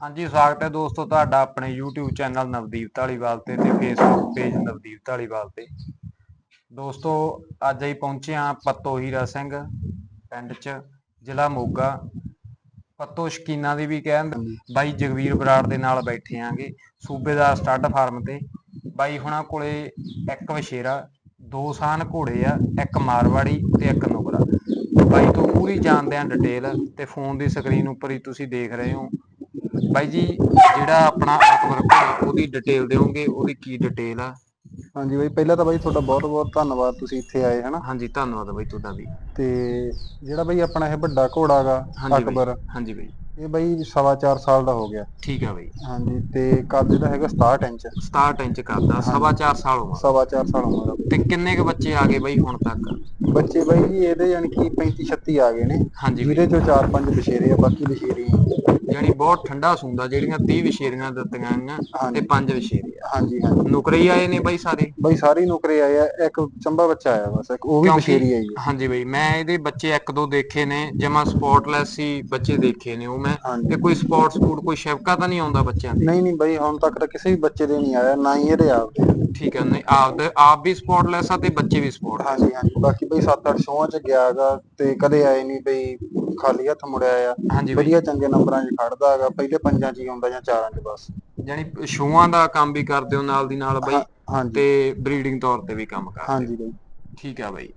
ਹਾਂਜੀ, ਸਵਾਗਤ ਹੈ ਦੋਸਤੋ ਤੁਹਾਡਾ ਆਪਣੇ YouTube ਚੈਨਲ ਨਵਦੀਪ ਢਾਲੀਵਾਲ ਤੇ ਤੇ Facebook ਪੇਜ ਨਵਦੀਪ ਢਾਲੀਵਾਲ ਤੇ। ਦੋਸਤੋ, ਅੱਜ ਅਸੀਂ ਪਹੁੰਚੇ ਹਾਂ ਪੱਤੋ ਹੀਰਾ ਸਿੰਘ ਪਿੰਡ 'ਚ, ਜ਼ਿਲ੍ਹਾ ਮੋਗਾ। ਪੱਤੋ ਸ਼ਕੀਨਾ ਦੀ ਵੀ ਕਹਿੰਦੇ ਬਾਈ ਜਗਵੀਰ ਬਰਾੜ ਦੇ ਨਾਲ ਬੈਠੇ ਆਂਗੇ ਸੂਬੇਦਾਰ ਸਟੱਡ ਫਾਰਮ ਤੇ। ਬਾਈ ਹੁਣਾਂ ਕੋਲੇ ਇੱਕ ਵਸ਼ੇਰਾ ਦੋ ਸਾਨ ਘੋੜੇ ਆ, ਇੱਕ ਮਾਰਵਾੜੀ ਤੇ ਇੱਕ ਨੁਕਰਾ। ਬਾਈ ਤੋਂ ਪੂਰੀ ਜਾਣਦੇ ਆਂ ਡਿਟੇਲ ਤੇ ਫੋਨ ਦੀ ਸਕਰੀਨ ਉੱਪਰ ਹੀ ਤੁਸੀਂ ਦੇਖ ਰਹੇ ਹੋ। ਬਾਈ ਜੀ ਜਿਹੜਾ ਆਪਣਾ ਅਕਬਰ ਉਹਦੀ ਡਿਟੇਲ ਦਿਓਗੇ? ਉਹਦੀ ਕੀ ਡਿਟੇਲ ਆ? ਹਾਂਜੀ ਬਾਈ ਪਹਿਲਾਂ ਤਾਂ ਬਾਈ ਤੁਹਾਡਾ ਬਹੁਤ ਬਹੁਤ ਧੰਨਵਾਦ ਤੁਸੀਂ ਇੱਥੇ ਆਏ ਹਨਾ? ਹਾਂਜੀ ਧੰਨਵਾਦ ਬਾਈ ਤੁਹਾਡਾ ਵੀ। ਤੇ ਜਿਹੜਾ ਬਾਈ ਆਪਣਾ ਇਹ ਵੱਡਾ ਘੋੜਾ ਗਾ ਹਾਂਜੀ ਅਕਬਰ ਹਾਂਜੀ ਬਾਈ। ਇਹ ਬਾਈ ਸਵਾ ਚਾਰ ਸਾਲ ਦਾ ਹੋ ਗਿਆ। ਠੀਕ ਆ ਬਾਈ। ਹਾਂਜੀ ਤੇ ਕੱਦ ਜਿਹੜਾ ਹੈਗਾ 67 ਇੰਚ। 67 ਇੰਚ ਕਰਦਾ ਸਵਾ ਚਾਰ ਸਾਲ ਉਮਰ ਸਵਾ ਚਾਰ ਸਾਲ ਉਮਰ ਤੇ ਕਿੰਨੇ ਕ ਬੱਚੇ ਆ ਗਏ ਬਾਈ ਹੁਣ ਤੱਕ? ਬੱਚੇ ਬਾਈ ਜੀ ਇਹਦੇ ਯਾਨੀ ਕਿ 35 36 ਆ ਗਏ ਨੇ। ਹਾਂਜੀ ਬਾਈ। ਜਿਹਦੇ ਚੋਂ ਚਾਰ ਪੰਜ ਬਸ਼ੇਰੇ ਆ ਬਾਕੀ ਬਸ਼ੇਰੇ ਯਾਨੀ ਬਹੁਤ ਠੰਡਾ ਸੁੰਦਾ ਜਿਹੜੀਆਂ 30 ਵਿਸ਼ੇਰੀਆਂ ਦਿੱਤੀਆਂ ਗਈਆਂ ਤੇ ਹਾਂਜੀ। ਪੰਜ ਵਿਸ਼ੇਰੇ ਆ। ਹਾਂਜੀ ਹਾਂਜੀ। ਨੁਕਰੇ ਹੀ ਆਏ ਨੇ ਬਾਈ ਸਾਰੇ? ਬਾਈ ਸਾਰੇ ਨੌਕਰੇ ਆਏ ਆ ਇੱਕ ਚੰਬਾ ਬੱਚਾ ਆਇਆ ਬਸ ਇੱਕ ਉਹ ਵੀ ਕਿਉਂਕਿ- ਬਸ਼ੇਰੀ ਆਈ ਹੈ ਹਾਂਜੀ ਬਾਈ ਮੈਂ ਇਹਦੇ ਬੱਚੇ ਇੱਕ ਦੋ ਦੇਖੇ ਨੇ ਜਮਾ ਸਪੌਟਲੈਸ ਹੀ ਬੱਚੇ ਦੇਖੇ ਨੇ ਉਹ ਮੈਂ ਹਾਂਜੀ। ਤੇ ਕੋਈ ਸਪੋਰਟਸ ਫੂਡ ਕੋਈ ਸ਼ਿਵਕਾ ਤਾਂ ਨਹੀਂ ਆਉਂਦਾ ਬੱਚਿਆਂ ਦੇ? ਨਹੀਂ ਨਹੀਂ ਬਾਈ ਹੁਣ ਤੱਕ ਤਾਂ ਕਿਸੇ ਵੀ ਬੱਚੇ ਦੇ ਨਹੀਂ ਆਇਆ ਨਾ ਹੀ ਇਹਦੇ ਆਪ ਦੇ ਠੀਕ ਹੈ ਨਹੀਂ ਆਪ ਆਪ ਵੀ ਸਪੌਟਲੈਸ ਆ ਤੇ ਬੱਚੇ ਵੀ ਸਪੌਟ ਹਾਂਜੀ ਹਾਂਜੀ। ਬਾਕੀ ਬਈ 7-8 ਸ਼ੋਆਂ ਚ ਗਿਆਗਾ ਤੇ ਕਦੇ ਆਏ ਨਹੀਂ ਬਈ ਖਾਲੀ ਹੱਥ ਮੁੜਿਆ ਆ। ਹਾਂਜੀ ਬਾਈ। ਵਧੀਆ ਚੰਗੇ ਨੰਬਰਾਂ 'ਚ ਖੜਦਾ ਹੈਗਾ। ਪਹਿਲੇ ਪੰਜਾਂ 'ਚ ਹੀ ਆਉਂਦਾ ਜਾਂ ਚਾਰਾਂ 'ਚ ਬਸ। ਯਾਨੀ ਸ਼ੋਆਂ ਦਾ ਕੰਮ ਵੀ ਕਰਦੇ ਹੋ ਨਾਲ ਦੀ ਨਾਲ ਬਾਈ ਹਾਂ- ਹਾਂਜੀ। ਤੇ ਬਰੀਡਿੰਗ ਤੌਰ ਤੇ ਵੀ ਕੰਮ ਕਰਦੇ ਹੋ। ਹਾਂਜੀ ਬਈ। ਠੀਕ ਆ ਬਾਈ।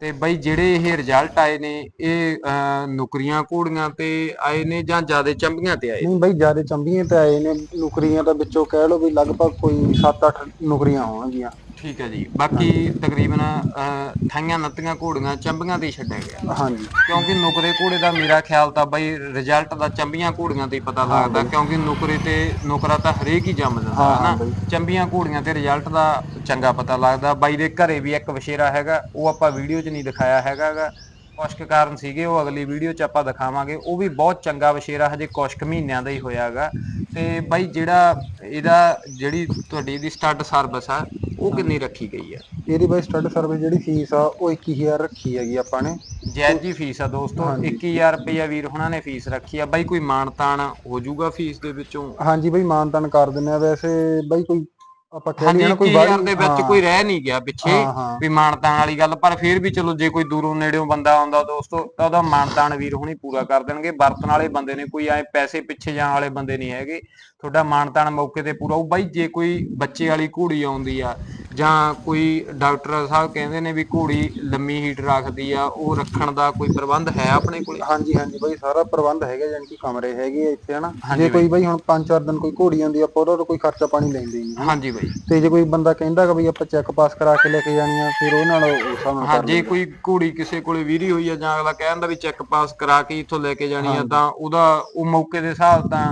ਤੇ ਬਾਈ ਜਿਹੜੇ ਇਹ ਰਿਜ਼ਲਟ ਆਏ ਨੇ ਇਹ ਅਹ, ਨੁਕਰੀਆਂ ਘੋੜੀਆਂ ਤੇ ਆਏ ਨੇ ਜਾਂ ਜਿਆਦੇ ਚੰਬੀਆਂ ਤੇ ਆਏ ਨਹੀਂ ਬਈ ਜਿਆਦੇ ਚੰਬੀਆਂ ਤੇ ਆਏ ਨੇ। ਨੌਕਰੀਆਂ ਤਾਂ ਵਿੱਚੋਂ ਕਹਿ ਲਓ ਵੀ ਲਗਭਗ ਕੋਈ 7-8 ਨੌਕਰੀਆਂ ਹੋਣਗੀਆਂ। ਠੀਕ ਹੈ ਜੀ। ਬਾਕੀ ਤਕਰੀਬਨ ਅਹ, ਠਾਈਆਂ ਨੱਤੀਆਂ ਘੋੜੀਆਂ ਚੰਬੀਆਂ ਤੇ ਹੀ ਛੱਡਿਆ ਗਿਆ। ਹਾਂਜੀ। ਕਿਉਂਕਿ ਨੁਕਰੇ ਘੋੜੇ ਦਾ ਮੇਰਾ ਖਿਆਲ ਤਾਂ ਬਾਈ ਰਿਜ਼ਲਟ ਦਾ ਚੰਬੀਆਂ ਘੋੜੀਆਂ ਤੇ ਹੀ ਪਤਾ ਲੱਗਦਾ ਕਿਉਂਕਿ ਨੁਕਰੇ ਤੇ ਨੁਕਰਾ ਤਾਂ ਹਰੇਕ ਹੀ ਜੰਮ ਦਿੰਦਾ ਹਾਂ, ਹੈ ਬਾਈ। ਚੰਬੀਆਂ ਘੋੜੀਆਂ ਤੇ ਰਿਜ਼ਲਟ ਦਾ ਚੰਗਾ ਪਤਾ ਲੱਗਦਾ। ਬਾਈ ਦੇ ਘਰੇ ਵੀ ਇੱਕ ਵਸ਼ੇਰਾ ਹੈਗਾ ਉਹ ਆਪਾਂ ਵੀਡੀਓ 'ਚ ਨਹੀਂ ਦਿਖਾਇਆ ਹੈਗਾਗਾ ਕੁਛ ਕੁ ਕਾਰਨ ਸੀਗੇ ਉਹ ਅਗਲੀ ਵੀਡੀਓ 'ਚ ਆਪਾਂ ਦਿਖਾਵਾਂਗੇ। ਉਹ ਵੀ ਬਹੁਤ ਚੰਗਾ ਵਸ਼ੇਰਾ ਹਜੇ ਕੁਛ ਕੁ ਮਹੀਨਿਆਂ ਦਾ ਹੀ ਹੋਇਆਗਾ ਤੇ ਬਾਈ ਜਿਹੜਾ ਇਹਦਾ ਜਿਹੜੀ ਤੁਹਾਡੀ ਇਹਦੀ ਸਟੱਡ ਸਰਵਿਸ ਆ ਉਹ ਕਿੰਨੀ ਰੱਖੀ ਗਈ ਆ? ਇਹਦੀ ਬਈ ਸਟੱਡ ਸਰਵਿਸ ਜਿਹੜੀ ਫੀਸ ਆ ਉਹ 21000 ਰੱਖੀ ਹੈਗੀ ਆਪਾਂ ਨੇ। ਜਾਇਜ਼ ਜੀ ਫੀਸ ਆ ਦੋਸਤੋ ਹਾਂਜੀ। 21000 ਰੁਪਇਆ ਵੀਰ ਹੁਣਾਂ ਨੇ ਫੀਸ ਰੱਖੀ ਆ। ਬਾਈ ਕੋਈ ਮਾਨਤਾਨ ਹੋ ਜਾਊਗਾ ਫੀਸ ਦੇ ਵਿੱਚੋਂ? ਹਾਂਜੀ ਬਈ ਮਾਨਤਨ ਕਰ ਦਿੰਦੇ ਆ ਵੈਸੇ। ਬਈ ਕੋਈ ਆਪਾਂ ਕਹਿ ਲਈਏ ਨਾ ਕੋਈ 21000 ਬਾਹਲੀ- ਦੇ ਵਿੱਚ ਕੋਈ ਰਹਿ ਨਹੀਂ ਗਿਆ ਪਿੱਛੇ ਵੀ ਮਾਨਤਾਨ ਵਾਲੀ ਗੱਲ ਪਰ ਫਿਰ ਵੀ ਚਲੋ ਜੇ ਕੋਈ ਦੂਰੋਂ ਨੇੜਿਓਂ ਬੰਦਾ ਆਉਂਦਾ ਦੋਸਤੋ ਤਾਂ ਉਹਦਾ ਮਾਨਤਾਨ ਵੀਰ ਹੁਣੀ ਪੂਰਾ ਕਰ ਦੇਣਗੇ। ਵਰਤਣ ਵਾਲੇ ਬੰਦੇ ਨੇ ਕੋਈ ਐ ਪੈਸੇ ਪਿੱਛੇ ਜਾਣ ਵਾਲੇ ਬੰਦੇ ਨਹੀਂ ਹੈਗੇ। ਤੁਹਾਡਾ ਮਾਨਤਾਨ ਮੌਕੇ ਤੇ ਪੂਰਾ ਹੋਊ। ਬਾਈ ਜੇ ਕੋਈ ਬੱਚੇ ਵਾਲੀ ਘੋੜੀ ਆਉਂਦੀ ਆ ਜਾਂ ਕੋਈ ਡਾਕਟਰ ਸਾਹਿਬ ਕਹਿੰਦੇ ਨੇ ਵੀ ਘੋੜੀ ਲੰਮੀ ਹੀਟ ਰੱਖਦੀ ਆ ਉਹ ਰੱਖਣ ਦਾ ਕੋਈ ਪ੍ਰਬੰਧ ਹੈ ਆਪਣੇ ਕੋਲੇ? ਹਾਂਜੀ ਹਾਂਜੀ ਬਈ ਸਾਰਾ ਪ੍ਰਬੰਧ ਹੈਗਾ ਯਾਨੀ ਕਿ ਕਮਰੇ ਹੈਗੇ ਆ ਇੱਥੇ ਹਨਾ? ਜੇ ਕੋਈ ਬਈ। ਹੁਣ 5-4 ਦਿਨ ਕੋਈ ਘੋੜੀ ਆਉਂਦੀ ਆ ਆਪਾਂ ਉਹਦਾ ਕੋਈ ਖਰਚਾ ਪਾਣੀ ਲੈਂਦੇ ਨਹੀਂ। ਹਾਂਜੀ ਬਾਈ। ਤੇ ਜੇ ਕੋਈ ਬੰਦਾ ਕਹਿੰਦਾ ਕਿ ਬਈ ਆਪਾਂ ਚੈੱਕ ਪਾਸ ਕਰਾ ਕੇ ਲੈ ਕੇ ਜਾਣੀ ਆ ਫਿਰ ਉਹ ਨਾਲ ਉਸ ਹਿਸਾਬ ਨਾਲ ਹਾਂ ਜੇ। ਕੋਈ ਘੋੜੀ ਕਿਸੇ ਕੋਲੇ ਵੀਰੀ ਹੋਈ ਆ ਜਾਂ ਅਗਲਾ ਕਹਿੰਦਾ ਵੀ ਚੈੱਕ ਪਾਸ ਕਰਾ ਕੇ ਇੱਥੋਂ ਲੈ ਕੇ ਜਾਣੀ ਆ ਤਾਂ ਉਹਦਾ ਉਹ ਮੌਕੇ ਦੇ ਹਿਸਾਬ ਤਾਂ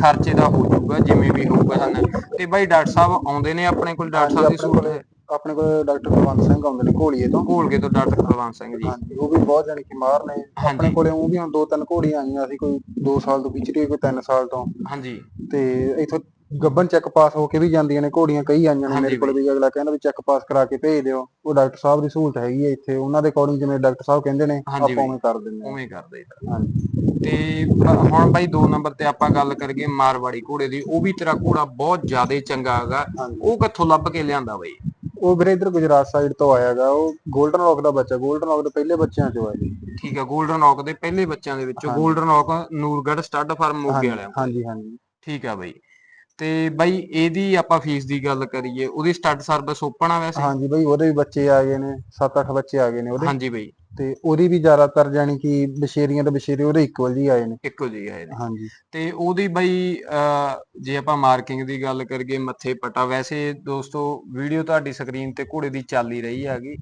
ਖਰਚੇ ਦਾ ਹੋ ਜਾਊਗਾ ਜਿਵੇਂ ਵੀ ਹੋਊਗਾ ਹਨ ਤੇ ਬਾਈ ਡਾਕਟਰ ਸਾਹਿਬ ਆਉਂਦੇ ਨੇ ਆਪਣੇ ਕੋਲ ਡਾਕਟਰ ਸਾਹਿਬ ਦੀ ਸਹੂਲਤ ਆਪਣੇ ਕੋਲੇ ਡਾਕਟਰ ਕੁਲਵੰਤ ਸਿੰਘ ਆਉਂਦੇ ਨੇ ਘੋੜੀਏ ਤੋਂ। ਘੋਲਗੇ ਤੋਂ ਡਾਕਟਰ ਕੁਲਵੰਤ ਸਿੰਘ ਜੀ। ਹਾਂਜੀ ਉਹ ਵੀ ਬਹੁਤ ਜਾਣੀ ਕਿ ਮਾਰ ਨੇ। ਆਪਣੇ ਕੋਲੇ ਉਹ ਵੀ ਹੁਣ ਦੋ ਤਿੰਨ ਘੋੜੀਆਂ ਆਈਆਂ ਸੀ ਕੋਈ 2 ਸਾਲ ਤੋਂ ਵਿਚਰੀ ਕੋਈ 3 ਸਾਲ ਤੋਂ। ਹਾਂਜੀ। ਤੇ ਇਥੋਂ ਗੱਬਨ ਚੈੱਕ ਪਾਸ ਹੋ ਕੇ ਵੀ ਜਾਂਦੀਆਂ ਨੇ ਘੋੜੀਆਂ ਕਈ ਆਈਆਂ ਨੇ ਹਾਂਜੀ ਮੇਰੇ ਕੋਲ ਵੀ। ਅਗਲਾ ਕਹਿੰਦਾ ਵੀ ਚੈੱਕ ਪਾਸ ਕਰਾ ਕੇ ਭੇਜ ਦਿਓ। ਉਹ ਡਾਕਟਰ ਸਾਹਿਬ ਦੀ ਸਹੂਲਤ ਹੈਗੀ ਹੈ ਇੱਥੇ ਉਹਨਾਂ ਦੇ ਅਕੋਰਡਿੰਗ ਜਿਵੇਂ ਡਾਕਟਰ ਸਾਹਿਬ ਕਹਿੰਦੇ ਨੇ ਹਾਂਜੀ ਆਪਾਂ ਉਵੇਂ ਕਰ ਦਿੰਦੇ ਹਾਂ। ਉਵੇਂ ਕਰਦੇ ਹਾਂਜੀ। ਤੇ ਬ- ਹੁਣ ਬਾਈ 2 ਨੰਬਰ ਤੇ ਆਪਾਂ ਗੱਲ ਕਰੀਏ ਮਾਰਵਾੜੀ ਘੋੜੇ ਦੀ ਉਹ ਵੀ ਤੇਰਾ ਘੋੜਾ ਬਹੁਤ ਜ਼ਿਆਦਾ ਚੰਗਾ ਹੈਗਾ। ਹਾਂਜੀ। ਉਹ ਕਿੱਥੋਂ ਲੱਭ ਕੇ ਲਿਆਂਦਾ ਬਾਈ? ਉਹ ਵੀਰੇ ਇਧਰ ਗੁਜਰਾਤ ਸਾਈਡ ਤੋਂ ਆਇਆਗਾ ਉਹ 골ਡਨ ਰੌਕ ਦਾ ਬੱਚਾ 골ਡਨ ਰੌਕ ਦੇ ਪਹਿਲੇ ਬੱਚਿਆਂ ਚੋਂ ਆ ਠੀਕ ਆ 골ਡਨ ਰੌਕ ਦੇ ਪਹਿਲੇ ਬੱਚਿਆਂ ਦੇ ਵਿੱਚੋਂ golden rock Nurgarh stud farm ਮੋਗੇ ਵਾਲਿਆਂ ਹਾਂਜੀ ਹਾਂਜੀ। ਠੀਕ ਆ ਬਾਈ। ਤੇ ਬਾਈ ਇਹਦੀ ਆਪਾਂ ਫੀਸ ਦੀ ਗੱਲ ਕਰੀਏ ਉਹਦੀ ਸਟੱਡ ਸਰਵਿਸ ਓਪਨ ਆ ਵੈਸੇ? ਹਾਂਜੀ ਬਾਈ ਉਹਦੇ ਵੀ ਬੱਚੇ ਆ ਗਏ ਨੇ 7-8 ਬੱਚੇ ਆ ਗਏ ਨੇ ਉਹਦੇ। ਹਾਂਜੀ ਬਾਈ। ਤੇ ਉਹਦੀ ਵੀ ਜ਼ਿਆਦਾਤਰ ਜਾਣੀ ਕਿ ਬਸ਼ੇਰੀਆਂ ਤੇ ਬਸ਼ੇਰੇ ਉਹਦੇ ਇਕੁਅਲ ਜੀ ਆਏ ਨੇ। ਇੱਕੋ ਜਿਹੀ ਹੈ ਇਹਦੀ। ਹਾਂਜੀ। ਤੇ ਉਹਦੀ ਬਾਈ ਅਹ, ਜੇ ਆਪਾਂ ਮਾਰਕਿੰਗ ਦੀ ਗੱਲ ਕਰੀਏ ਮੱਥੇ ਪਟਾ ਵੈਸੇ ਦੋਸਤੋ ਵੀਡੀਓ ਤੁਹਾਡੀ ਸਕਰੀਨ ਤੇ ਘੋੜੇ ਦੀ ਚੱਲ ਹੀ ਰਹੀ ਹੈਗੀ।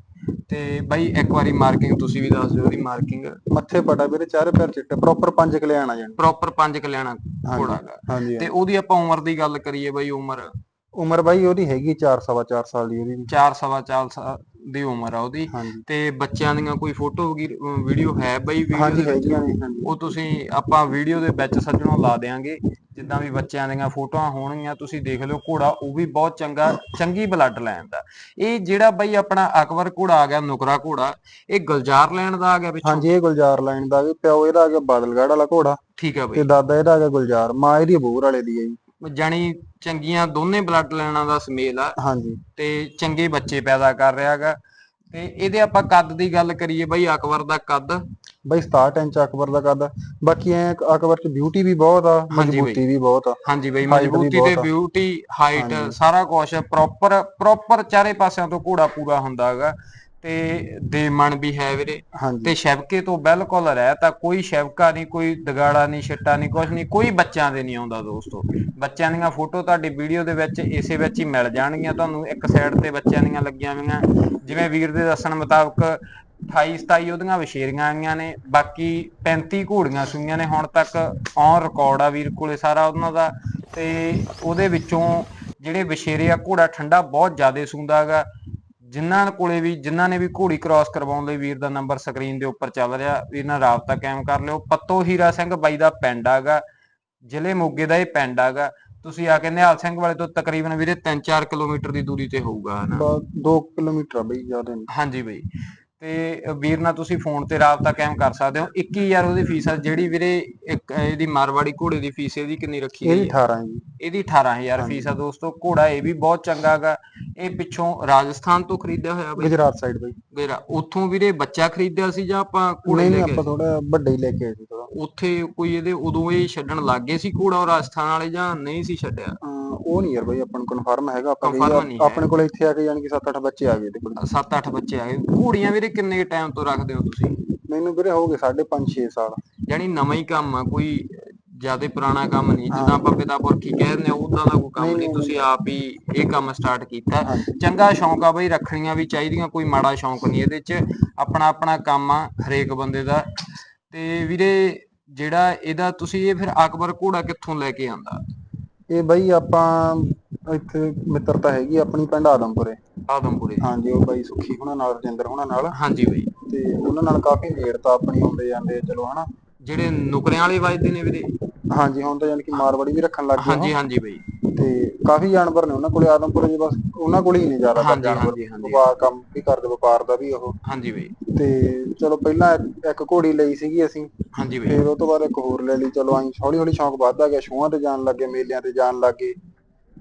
ਤੇ ਬਾਈ ਇੱਕ ਵਾਰੀ ਮਾਰਕਿੰਗ ਤੁਸੀਂ ਵੀ ਦੱਸ ਦਿਓ ਉਹਦੀ ਮਾਰਕਿੰਗ ਮੱਥੇ ਪਟਾ ਵੀਰੇ ਚਾਰੇ ਪੈਰ ਚਿੱਟੇ ਪ੍ਰੋਪਰ ਪੰਜ ਕਿਲੇ ਆਣਾ ਜਾਣੀ ਪ੍ਰੋਪਰ ਪੰਜ ਕਲਿਆਣਾ ਘੋੜਾ ਹਾਂਜੀ ਤੇ ਉਹਦੀ ਆਪਾਂ ਉਮਰ ਦੀ ਗੱਲ ਕਰੀਏ ਬਾਈ ਉਮਰ? ਉਮਰ ਬਾਈ ਉਹਦੀ ਹੈਗੀ 4 ਸਵਾ 4 ਸਾਲ ਦੀ ਉਹਦੀ ਵੀ। 4 ਸਵਾ 4 ਸਾਲ ਦੀ ਉਮਰ ਆ ਉਹਦੀ ਹਾਂਜੀ। ਤੇ ਬੱਚਿਆਂ ਦੀਆਂ ਕੋਈ ਫੋਟੋ ਵੀਡੀਓ ਹੈ ਬਾਈ ਵੀਡੀਓ ਹਾਂਜੀ ਦੇ ਵਿੱਚ? ਹੈਗੀਆਂ ਨੇ ਹਾਂਜੀ। ਉਹ ਤੁਸੀਂ ਆਪਾਂ ਵੀਡੀਓ ਦੇ ਵਿੱਚ ਸੱਜਣੋਂ ਲਾ ਦੇਾਂਗੇ ਜਿੱਦਾਂ ਵੀ ਬੱਚਿਆਂ ਦੀਆਂ ਫੋਟੋਆਂ ਹੋਣਗੀਆਂ ਤੁਸੀਂ ਦੇਖ ਲਿਓ ਘੋੜਾ ਉਹ ਵੀ ਬਹੁਤ ਚੰਗਾ ਚੰਗੀ ਬਲੱਡ ਲਾਈਨ ਦਾ। ਇਹ ਜਿਹੜਾ ਬਾਈ ਆਪਣਾ ਅਕਬਰ ਘੋੜਾ ਆ ਗਿਆ ਨੁਕਰਾ ਘੋੜਾ ਇਹ ਗੁਲਜ਼ਾਰ ਲੈਣ ਦਾ ਆ ਗਿਆ ਪਿੱਛੋਂ? ਹਾਂਜੀ ਇਹ ਗੁਲਜ਼ਾਰ ਲਾਈਨ ਦਾ ਵੀ ਪਿਓ ਇਹਦਾ ਆ ਗਿਆ ਬਾਦਲਗੜ੍ਹ ਵਾਲਾ ਘੋੜਾ। ਠੀਕ ਆ ਤੇ ਬਾਈ ਦਾਦਾ ਇਹਦਾ ਆ ਗਿਆ ਗੁਲਜ਼ਾਰ ਮਾਂ ਇਹਦੀ ਬੋਰ ਵਾਲੇ ਦੀ ਹੈ ਜੀ। ਜਾਣੀ ਚੰਗੀਆਂ ਦੋਨੇ ਬਲੱਡ ਲਾਈਨਾਂ ਦਾ ਸਮੇਲ ਆ। ਹਾਂਜੀ। ਤੇ ਚੰਗੇ ਬੱਚੇ ਪੈਦਾ ਕਰ ਰਿਹਾਗਾ ਤੇ ਇਹਦੇ ਆਪਾਂ ਕੱਦ ਦੀ ਗੱਲ ਕਰੀਏ ਬਾਈ ਅਕਬਰ ਦਾ ਕੱਦ। ਬਈ 67 ਇੰਚ ਅਕਬਰ ਦਾ ਕੱਦ। ਬਾਕੀ ਐ ਅਕਬਰ ਚ ਬਿਊਟੀ ਵੀ ਬਹੁਤ ਆ। ਮਜ਼ਬੂਤੀ ਵੀ ਬਹੁਤ ਆ। ਹਾਂਜੀ ਬਈ ਮਜ਼ਬੂਤੀ ਤੇ। Beauty height. ਸਾਰਾ ਕੁਝ ਪ੍ਰੋਪਰ ਪ੍ਰੋਪਰ ਚਾਰੇ ਪਾਸਿਆਂ ਤੋਂ ਘੋੜਾ ਪੂਰਾ ਹੁੰਦਾ ਹੈਗਾ। ਤੇ ਦੇਮਣ ਵੀ ਹੈ ਵੀਰੇ। ਹਾਂਜੀ। ਤੇ ਸ਼ੈਵਕੇ ਤੋਂ ਬਿਲਕੁਲ ਰਹਿ ਤਾਂ ਕੋਈ ਸ਼ੈਵਕਾ ਨਹੀਂ ਕੋਈ ਦਗਾੜਾ ਨਹੀਂ ਛਿੱਟਾ ਨਹੀਂ ਕੁਝ ਨਹੀਂ ਕੋਈ ਬੱਚਿਆਂ ਦੇ ਨਹੀਂ ਆਉਂਦਾ ਦੋਸਤੋ। ਬੱਚਿਆਂ ਦੀਆਂ ਫੋਟੋ ਤੁਹਾਡੀ ਵੀਡੀਓ ਦੇ ਵਿੱਚ ਇਸੇ ਵਿੱਚ ਹੀ ਮਿਲ ਜਾਣਗੀਆਂ ਤੁਹਾਨੂੰ ਇੱਕ ਸਾਈਡ ਤੇ ਬੱਚਿਆਂ ਦੀਆਂ ਲੱਗੀਆਂ ਹੋਈਆਂ। ਜਿਵੇਂ ਵੀਰ ਦੇ ਦੱਸਣ ਮੁਤਾਬਕ 28 27 ਉਹਦੀਆਂ ਵਿਸ਼ੇਰੀਆਂ ਆਈਆਂ ਨੇ ਬਾਕੀ 35 ਘੋੜੀਆਂ ਸੂਈਆਂ ਨੇ ਹੁਣ ਤੱਕ ਔਨ ਰਿਕਾਰਡ ਆ ਵੀਰ ਕੋਲੇ ਸਾਰਾ ਉਹਨਾਂ ਦਾ। ਤੇ ਉਹਦੇ ਵਿੱਚੋਂ ਜਿਹੜੇ ਵਿਸ਼ੇਰੇ ਆ ਘੋੜਾ ਠੰਡਾ ਬਹੁਤ ਜ਼ਿਆਦਾ ਸੂੰਦਾ ਹੈਗਾ। ਜਿਨ੍ਹਾਂ ਕੋਲੇ ਵੀ ਜਿਨ੍ਹਾਂ ਨੇ ਵੀ ਘੋੜੀ ਕ੍ਰਾਸ ਕਰਵਾਉਣ ਲਈ ਵੀਰ ਦਾ ਨੰਬਰ ਸਕਰੀਨ ਦੇ ਉੱਪਰ ਚੱਲ ਰਿਹਾ ਵੀਰ ਨਾਲ ਰਾਬਤਾ ਕਾਇਮ ਕਰ ਲਿਓ। ਪੱਤੋ ਹੀਰਾ ਸਿੰਘ ਬਾਈ ਦਾ ਪਿੰਡ ਹੈਗਾ ਜ਼ਿਲ੍ਹੇ ਮੋਗੇ ਦਾ ਇਹ ਪਿੰਡ ਹੈਗਾ। ਤੁਸੀਂ ਆ ਕੇ ਨਿਹਾਲ ਸਿੰਘ ਵਾਲੇ ਤੋਂ ਤਕਰੀਬਨ ਵੀਰੇ 3-4 ਕਿਲੋਮੀਟਰ ਦੀ ਦੂਰੀ ਤੇ ਹੋਊਗਾ ਹਨਾ? 2 ਕਿਲੋਮੀਟਰ ਆ ਬਈ ਜ਼ਿਆਦਾ ਨਹੀਂ। ਹਾਂਜੀ ਬਈ। ਤੇ ਵੀਰ ਨਾਲ ਤੁਸੀਂ ਫੋਨ ਤੇ ਰਾਬਤਾ ਕਾਇਮ ਕਰ ਸਕਦੇ ਹੋ। 21000 ਉਹਦੀ ਫੀਸ ਆ ਜਿਹੜੀ ਵੀਰੇ ਇੱਕ ਇਹਦੀ ਮਾਰਵਾੜੀ ਘੋੜੇ ਦੀ ਫੀਸ ਇਹਦੀ ਕਿੰਨੀ ਰੱਖੀ ਇਹਦੀ ਹੈ 18 ਜੀ। ਇਹਦੀ 18000 ਫੀਸ ਆ ਦੋਸਤੋ ਘੋੜਾ ਇਹ ਵੀ ਬਹੁਤ ਚੰਗਾ ਹੈਗਾ ਇਹ ਪਿੱਛੋਂ ਰਾਜਸਥਾਨ ਤੋਂ ਖਰੀਦਿਆ ਹੋਇਆ ਬਈ। ਗੁਜਰਾਤ ਸਾਈਡ ਬਈ ਵੀਰਾ ਉੱਥੋਂ ਵੀਰੇ ਬੱਚਾ ਖਰੀਦਿਆ ਸੀ ਜਾਂ ਆਪਾਂ ਘੋੜੇ ਲੈ ਕੇ ਆਪਾਂ ਥੋੜਾ ਵੱਡਾ ਹੀ ਲੈ ਕੇ ਆਏ ਸੀ ਥੋੜਾ ਉੱਥੇ ਕੋਈ ਇਹਦੇ ਉਦੋਂ ਇਹ ਛੱਡਣ ਲੱਗ ਗਏ ਸੀ ਘੋੜਾ ਰਾਜਸਥਾਨ ਵਾਲੇ ਜਾਂ ਨਹੀਂ ਸੀ ਛੱਡਿਆ? ਉਹ ਨਹੀਂ ਯਾਰ ਬਈ ਆਪਾਂ ਨੂੰ ਕਨਫਰਮ ਹੈਗਾ ਆਪਾਂ Confirm ਗਏ ਨਹੀਂ ਆ- ਹੈ। ਆਪਣੇ ਕੋਲ ਇੱਥੇ ਆ ਕੇ ਯਾਨੀ ਕਿ 7-8 ਬੱਚੇ ਆ ਗਏ ਤੇ ਕੋਲ 7-8 ਬੱਚੇ ਆ ਗਏ। ਘੋੜੀਆਂ ਵੀਰੇ ਕਿੰਨੇ ਟਾਈਮ ਤੋਂ ਰੱਖਦੇ ਹੋ ਤੁਸੀਂ? ਮੈਨੂੰ ਵੀਰੇ ਹੋ ਗਏ 5.5 6 ਸਾਲ। ਯਾਨੀ ਨਵਾਂ ਹੀ ਕੰਮ ਆ ਕੋਈ ਜ਼ਿਆਦਾ ਪੁਰਾਣਾ ਕੰਮ ਨਹੀਂ। ਜਿੱਦਾਂ ਆਪਾਂ ਪਿਤਾ ਪੁਰਖੀ ਕਹਿ ਦਿੰਦੇ ਆ ਉਦਾਂ ਦਾ ਕੋਈ ਕੰਮ ਨਹੀਂ, ਨਹੀਂ। ਨਹੀਂ, ਤੁਸੀਂ ਆਪ ਹੀ ਇਹ ਕੰਮ ਸਟਾਰਟ ਕੀਤਾ। ਚੰਗਾ ਸ਼ੌਂਕ ਆ ਬਈ ਰੱਖਣੀਆਂ ਵੀ ਚਾਹੀਦੀਆਂ ਕੋਈ ਮਾੜਾ ਸ਼ੌਂਕ ਨਹੀਂ ਇਹਦੇ 'ਚ। ਆਪਣਾ ਆਪਣਾ ਕੰਮ ਆ ਹਰੇਕ ਬੰਦੇ ਦਾ। ਤੇ ਵੀਰੇ ਜਿਹੜਾ ਇਹਦਾ ਤੁਸੀਂ ਇਹ ਫਿਰ ਅਕਬਰ ਘੋੜਾ ਕਿੱਥੋਂ ਲੈ ਕੇ ਆਂਦਾ ਇਹ ਬਈ ਆਪਾਂ ਇੱਥੇ ਮਿੱਤਰਤਾ ਹੈਗੀ ਆਪਣੀ ਪਿੰਡ ਆਦਮਪੁਰੇ। ਆਦਮਪੁਰੇ। ਹਾਂਜੀ ਉਹ ਬਾਈ ਸੁਖੀ ਹੁਣਾਂ ਨਾਲ ਰਜਿੰਦਰ ਹੁਣਾਂ ਨਾਲ। ਹਾਂਜੀ ਬਈ। ਤੇ ਉਹਨਾਂ ਨਾਲ ਕਾਫੀ ਨੇੜਤਾ ਆਪਣੀ ਆਉਂਦੇ ਜਾਂਦੇ ਚਲੋ ਹਨਾ। ਜਿਹੜੇ ਨੁਕਰਿਆਂ ਵਾਲੇ ਵੱਜਦੇ ਨੇ ਵੀਰੇ। ਹਾਂਜੀ ਹੁਣ ਤਾਂ ਯਾਨੀ ਕਿ ਮਾਰਵਾੜੀ ਵੀ ਰੱਖਣ ਲੱਗ ਗਏ ਹਾਂਜੀ ਹਾਂਜੀ ਬਈ। ਤੇ ਕਾਫੀ ਜਾਨਵਰ ਨੇ ਉਹਨਾਂ ਕੋਲੇ ਆਦਮਪੁਰੇ ਜੀ ਬਸ ਉਹਨਾਂ ਕੋਲੇ ਹੀ ਨੇ ਜ਼ਿਆਦਾ ਹਾਂਜੀ, ਜਾਨਵਰ। ਹਾਂਜੀ, ਹਾਂਜੀ। ਵਪਾਰ ਕੰਮ ਵੀ ਕਰਦੇ ਵਪਾਰ ਦਾ ਵੀ ਉਹ। ਹਾਂਜੀ ਬਈ। ਤੇ ਚਲੋ ਪਹਿਲਾਂ ਇੱਕ- ਇੱਕ ਘੋੜੀ ਲਈ ਸੀਗੀ ਅਸੀਂ। ਹਾਂਜੀ ਬਈ। ਫਿਰ ਉਹ ਤੋਂ ਬਾਅਦ ਇੱਕ ਹੋਰ ਲੈ ਲਈ। ਚਲੋ ਐਂ ਹੌਲੀ ਹੌਲੀ ਸ਼ੌਂਕ ਵੱਧਦਾ ਗਿਆ। ਸ਼ੋਆਂ ਤੇ ਜਾਣ ਲੱਗੇ ਮੇਲਿਆਂ ਤੇ ਜਾਣ ਲੱਗੇ।